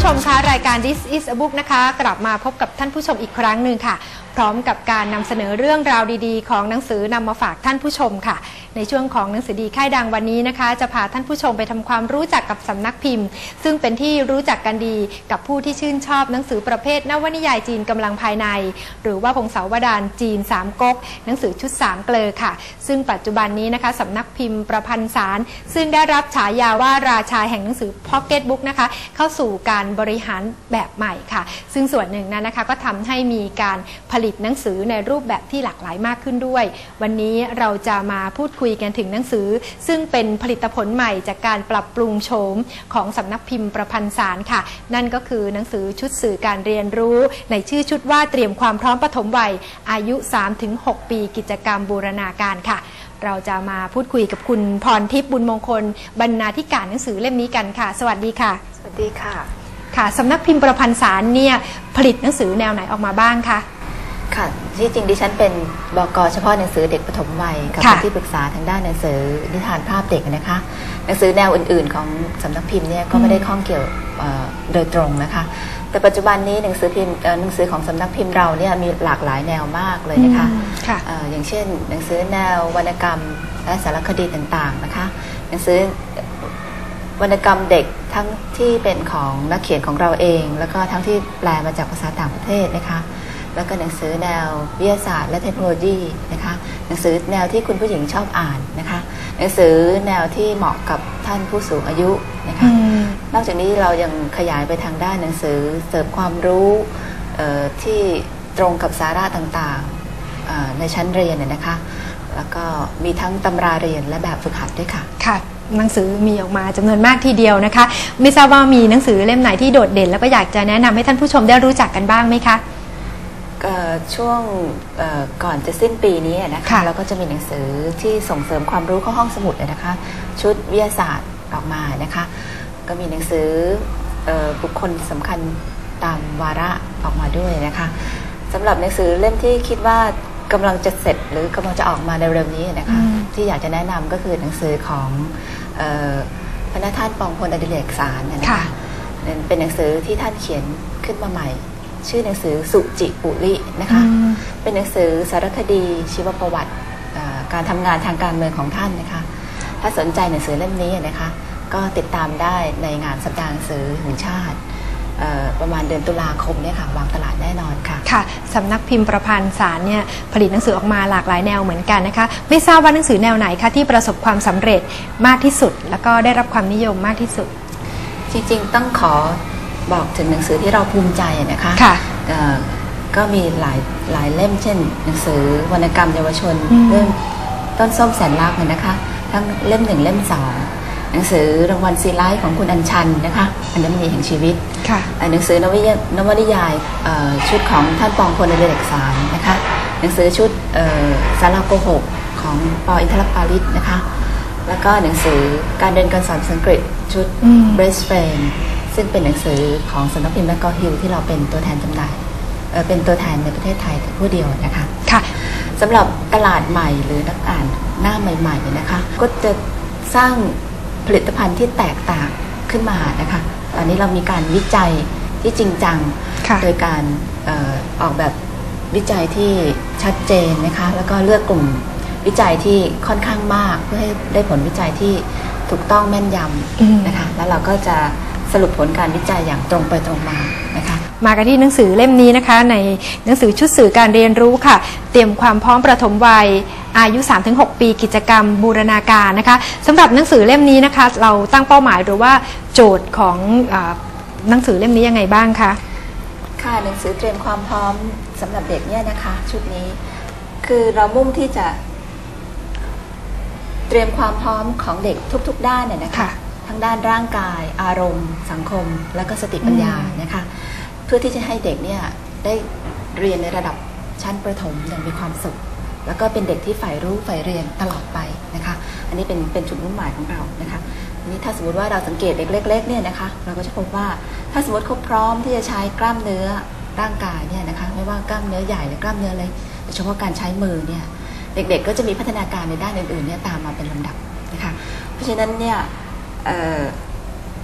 ผู้ชมคะรายการ This is a book นะคะ กลับมาพบกับท่านผู้ชมอีกครั้งหนึ่งค่ะ ร้อมกับการนำเสนอเรื่องราวดีๆ ของหนังสือนำมาฝากท่านผู้ชมค่ะ ในช่วงของหนังสือดีค่ายดังวันนี้นะคะ จะพาท่านผู้ชมไปทำความรู้จักกับสำนักพิมพ์ ซึ่งเป็นที่รู้จักกันดีกับผู้ที่ชื่นชอบหนังสือประเภทนวนิยายจีนกำลังภายใน หรือว่าพงศาวดารจีนสามก๊กหนังสือชุดสามเกลอค่ะ ซึ่งปัจจุบันนี้นะคะสำนักพิมพ์ประพันธ์สาร ซึ่งได้รับฉายาว่าราชาแห่งหนังสือพ็อกเก็ตบุ๊กนะคะเข้าสู่การบริหารแบบใหม่ค่ะ ซึ่งส่วนหนึ่งนั้นนะคะก็ทำให้มีการผลิตหนังสือในรูปแบบที่หลากหลายมากขึ้นด้วย วันนี้เราจะมาพูดคุยกันถึงหนังสือ ซึ่งเป็นผลิตผลใหม่จากการปรับปรุงโฉมของสำนักพิมพ์ประพันธ์สารค่ะ นั่นก็คือหนังสือชุดสื่อการเรียนรู้ ในชื่อชุดว่าเตรียมความพร้อมปฐมวัย อายุ 3-6 ปีกิจกรรมบูรณาการค่ะเราจะมาพูดคุยกับคุณพรทิพย์บุญมงคล บรรณาธิการหนังสือเล่มนี้กันค่ะ สวัสดีค่ะ สวัสดีค่ะ ค่ะสำนักพิมพ์ประพันธ์สารเนี่ยผลิตหนังสือแนวไหนออกมาบ้างคะ ค่ะ ที่จริงดิฉันเป็นบกเฉพาะหนังสือเด็กปฐมวัยกับค่ะเป็นที่ปรึกษาทางด้านหนังสือนิทานภาพเด็กนะคะ หนังสือแนวอื่นๆ ของสำนักพิมพ์เนี่ยก็ไม่ได้ข้องเกี่ยวเอ่อโดยตรงนะคะ แต่ปัจจุบันนี้หนังสือพิมพ์เอ่อหนังสือของสำนักพิมพ์เราเนี่ยมีหลากหลายแนวมากเลยนะคะอืมค่ะเอ่ออย่างเช่น หนังสือแนววรรณกรรมและสารคดีต่างๆนะคะ หนังสือวรรณกรรมเด็กทั้งที่เป็นของนักเขียนของเราเอง แล้วก็ทั้งที่แปลมาจากภาษาต่างประเทศนะคะ แล้วก็หนังสือแนววิทยาศาสตร์และเทคโนโลยีนะคะหนังสือแนวที่คุณผู้หญิงชอบอ่านนะคะหนังสือแนวที่เหมาะกับท่านผู้สูงอายุนะคะนอกจากนี้เรายังขยายไปทางด้านหนังสือเสริมความรู้เอ่อที่ตรงกับสาระต่างๆเอ่อในชั้นเรียนเนี่ยนะคะแล้วก็มีทั้งตำราเรียนและแบบฝึกหัดด้วยค่ะค่ะหนังสือมีออกมาจำนวนมากทีเดียวนะคะ ไม่ทราบว่ามีหนังสือเล่มไหนที่โดดเด่น แล้วก็อยากจะแนะนำให้ท่านผู้ชมได้รู้จักกันบ้างไหมคะเอ่อ ช่วงเอ่อก่อนจะสิ้นปีนี้นะคะค่ะเราก็จะมีหนังสือที่ส่งเสริมความรู้เข้าห้องสมุดนะคะ ชุดวิทยาศาสตร์ออกมานะคะ ก็มีหนังสือเอ่อบุคคลสำคัญตามวาระออกมาด้วยนะคะสำหรับหนังสือเล่มที่คิดว่ากำลังจะเสร็จหรือกำลังจะออกมาในเร็วนี้นะคะอืมที่อยากจะแนะนำก็คือหนังสือของเออพระนาท่านปองพลอดิเรกสารนะค่ะคะเป็นหนังสือที่ท่านเขียนขึ้นมาใหม่ ชื่อหนังสือสุจิปุรินะคะอืมเป็นหนังสือสารคดีชีวประวัติเอ่อการทำงานทางการเมืองของท่านนะคะ ถ้าสนใจหนังสือเล่มนี้นะคะ ก็ติดตามได้ในงานสัปดาห์หนังสือแห่งชาติเอ่อประมาณเดือนตุลาคมเนี่ยค่ะวางตลาดแน่นอนค่ะค่ะสำนักพิมพ์ประพันธ์สารเนี่ยผลิตหนังสือออกมาหลากหลายแนวเหมือนกันนะคะ ไม่ทราบว่าหนังสือแนวไหนคะที่ประสบความสำเร็จมากที่สุด แล้วก็ได้รับความนิยมมากที่สุด จริงๆ ต้องขอ บอกถึงหนังสือที่เราภูมิใจนะคะค่ะเอ่อก็มีหลายหลายเล่มเช่น หนังสือวรรณกรรมเยาวชนอืมเรื่องต้นส้มแสนรักเนี่ยนะคะ ทั้งเล่มหนึ่งเล่มสองหนังสือรางวัลซีไลท์ของคุณอัญชันนะคะอัญมณีแห่งชีวิตค่ะอ่าหนังสือนวนิยายนวนิยายเอ่อชุดของท่านปองพลอดิเรกสารนะคะหนังสือชุดเอ่อสาราโกหกของปออินทรปาริสนะคะ แล้วก็หนังสือการเรียนการสอนภาษาอังกฤษชุดอืม b r e s t f r i e n d ซึ่งเป็นหนังสือของสำนักพิมพ์แมกกอฮิลที่เราเป็นตัวแทนจำหน่ายเอ่อเป็นตัวแทนในประเทศไทยแต่ผู้เดียวนะคะค่ะสำหรับตลาดใหม่หรือนักอ่านหน้าใหม่ๆเนี่ยนะคะ ก็จะสร้างผลิตภัณฑ์ที่แตกต่างขึ้นมานะคะ ตอนนี้เรามีการวิจัยที่จริงจังค่ะโดยการเออออกแบบวิจัยที่ชัดเจนนะคะ แล้วก็เลือกกลุ่มวิจัยที่ค่อนข้างมาก เพื่อให้ได้ผลวิจัยที่ถูกต้องแม่นยอืมำนะคะ แล้วเราก็จะ สรุปผลการวิจัยอย่างตรงไปตรงมานะคะ มากันที่หนังสือเล่มนี้นะคะ ในหนังสือชุดสื่อการเรียนรู้ค่ะ เตรียมความพร้อมประถมวัยอายุ 3-6 ปีกิจกรรมบูรณาการนะคะสำหรับหนังสือเล่มนี้นะคะ เราตั้งเป้าหมายหรือว่าโจทย์ของอาหนังสือเล่มนี้ยังไงบ้างคะค่ะหนังสือเตรียมความพร้อมสำหรับเด็กเนี่ยนะคะ ชุดนี้ คือเรามุ่งที่จะ เตรียมความพร้อมของเด็กทุก ๆ ด้านเนี่ยนะคะค่ะ ทั้งด้านร่างกาย อารมณ์ สังคม และก็สติปัญญาอืมนะคะ เพื่อที่จะให้เด็กเนี่ยได้เรียนในระดับชั้นประถมอย่างมีความสุข แล้วก็เป็นเด็กที่ใฝ่รู้ใฝ่เรียนตลอดไปนะคะ อันนี้เป็นเป็นจุดมุ่งหมายของเรานะคะอันนี้ถ้าสมมติว่าเราสังเกตเด็กเล็กๆเนี่ยนะคะ เราก็จะพบว่าถ้าสมมติเขาพร้อมที่จะใช้กล้ามเนื้อร่างกายเนี่ยนะคะ ไม่ว่ากล้ามเนื้อใหญ่หรือกล้ามเนื้อเล็กโดยเฉพาะการใช้มือเนี่ยเด็กๆ ก็จะมีพัฒนาการในด้านอื่นๆเนี่ยตามมาเป็นลำดับนะคะ เพราะฉะนั้นเนี่ยเอ่อ ห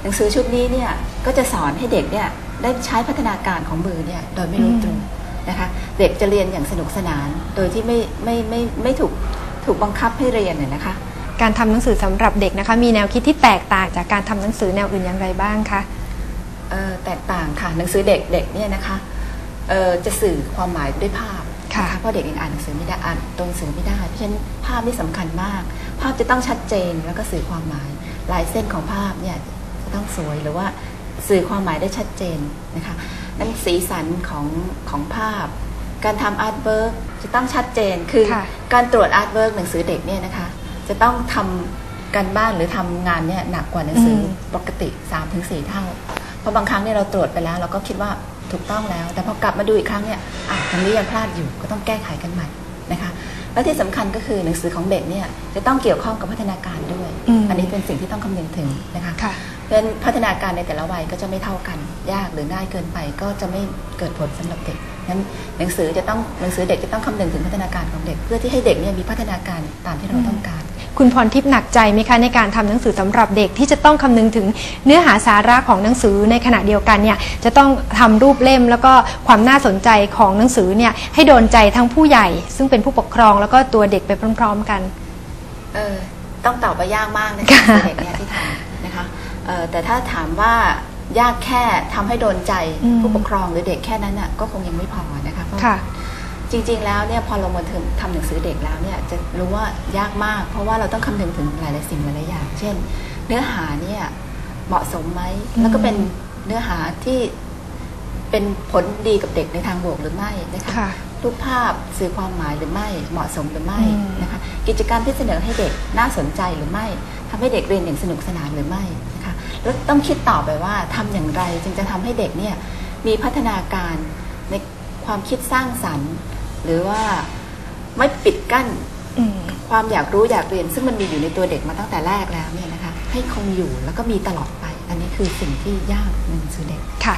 หนังสือชุดนี้เนี่ยก็จะสอนให้เด็กเนี่ยได้ใช้พัฒนาการของมือเนี่ยโดยไม่รู้ตัวนะคะเด็กจะเรียนอย่างสนุกสนาน โดยที่ไม่ไม่ไม่ไม่ถูกถูกบังคับให้เรียนน่ยนะคะ การทำหนังสือสำหรับเด็กนะคะมีแนวคิดที่แตกต่างจากการทำหนังสือแนวอื่นอย่างไรบ้างคะเอ่อแตกต่างค่ะหนังสือเด็กเด็กเนี่ยนะคะเอ่อจะสื่อความหมายด้วยภาพค่ะนเพราะเด็กยังอ่านหนังสือไม่ได้อ่านตัวหนังสือไม่ได้เพราะฉะนั้นภาพนี่สำคัญมาก ภาพจะต้องชัดเจนแล้วก็สื่อความหมาย ลายเส้นของภาพเนี่ยจะต้องสวยหรือว่าสื่อความหมายได้ชัดเจนนะคะนั้นสีสันของของภาพ การทำอาร์ตเวิร์กจะต้องชัดเจนคือค่ะการตรวจอาร์ตเวิร์กหนังสือเด็กเนี่ยนะคะจะต้องทำการบ้านหรือทำงานเนี่ยหนักกว่าหนังสืออมปกติ 3-4 เท่า เพราะบางครั้งเนี่ยเราตรวจไปแล้ว เราก็คิดว่าถูกต้องแล้ว แต่พอ กลับมาดูอีกครั้งเนี่ยอะตรงนี้ยังพลาดอยู่ก็ต้องแก้ไขกันใหม่นะคะ และที่สำคัญก็คือหนังสือของเด็กเนี่ยจะต้องเกี่ยวข้องกับพัฒนาการด้วยอืมอันนี้เป็นสิ่งที่ต้องคำนึงถึงนะคะค่ะเพราะฉะนั้นพัฒนาการในแต่ละวัยก็จะไม่เท่ากัน ยากหรือง่ายเกินไปก็จะไม่เกิดผลสำหรับเด็กนั้นหนังสือจะต้องหนังสือเด็กจะต้องคำนึงถึงพัฒนาการของเด็ก เพื่อที่ให้เด็กเนี่ยมีพัฒนาการตามที่เราต้องการ คุณพรทิพย์หนักใจไหมคะในการทำหนังสือสำหรับเด็กที่จะต้องคำนึงถึงเนื้อหาสาระของหนังสือในขณะเดียวกันเนี่ยจะต้องทำรูปเล่ม แล้วก็ความน่าสนใจของหนังสือเนี่ยให้โดนใจทั้งผู้ใหญ่ ซึ่งเป็นผู้ปกครองแล้วก็ตัวเด็กไปพร้อม ๆ กันเออต้องตอบว่ายากมากนะคะค่ะเด็กเนี่ยที่ทำนะคะเออแต่ถ้าถามว่ายากแค่ทำให้โดนใจอืมผู้ปกครองหรือเด็กแค่นั้นน่ะก็คงยังไม่พอนะคะเพราะค่ะ จริง ๆ แล้วเนี่ยพอเรามาถึงทำหนังสือเด็กแล้วเนี่ยจะรู้ว่ายากมาก เพราะว่าเราต้องคำนึงถึงหลายๆสิ่งหลายๆอย่าง เช่น เนื้อหาเนี่ยเหมาะสมไหมอืมแล้วก็เป็นเนื้อหาที่เป็นผลดีกับเด็กในทางบวกหรือไม่นะคะค่ะรูปภาพสื่อความหมายหรือไม่เหมาะสมหรือไม่อืมนะคะกิจกรรมที่เสนอให้เด็กน่าสนใจหรือไม่ทำให้เด็กเรียนอย่างสนุกสนานหรือไม่นะคะแล้วต้องคิดต่อไปว่าทำอย่างไรจึงจะทำให้เด็กเนี่ยมีพัฒนาการในความคิดสร้างสรรค์ หรือว่าไม่ปิดกั้นอืมความอยากรู้อยากเรียน ซึ่งมันมีอยู่ในตัวเด็กมาตั้งแต่แรกแล้วเนี่ยนะคะ ให้คงอยู่แล้วก็มีตลอดไป อันนี้คือสิ่งที่ยากในหนังสือเด็กค่ะ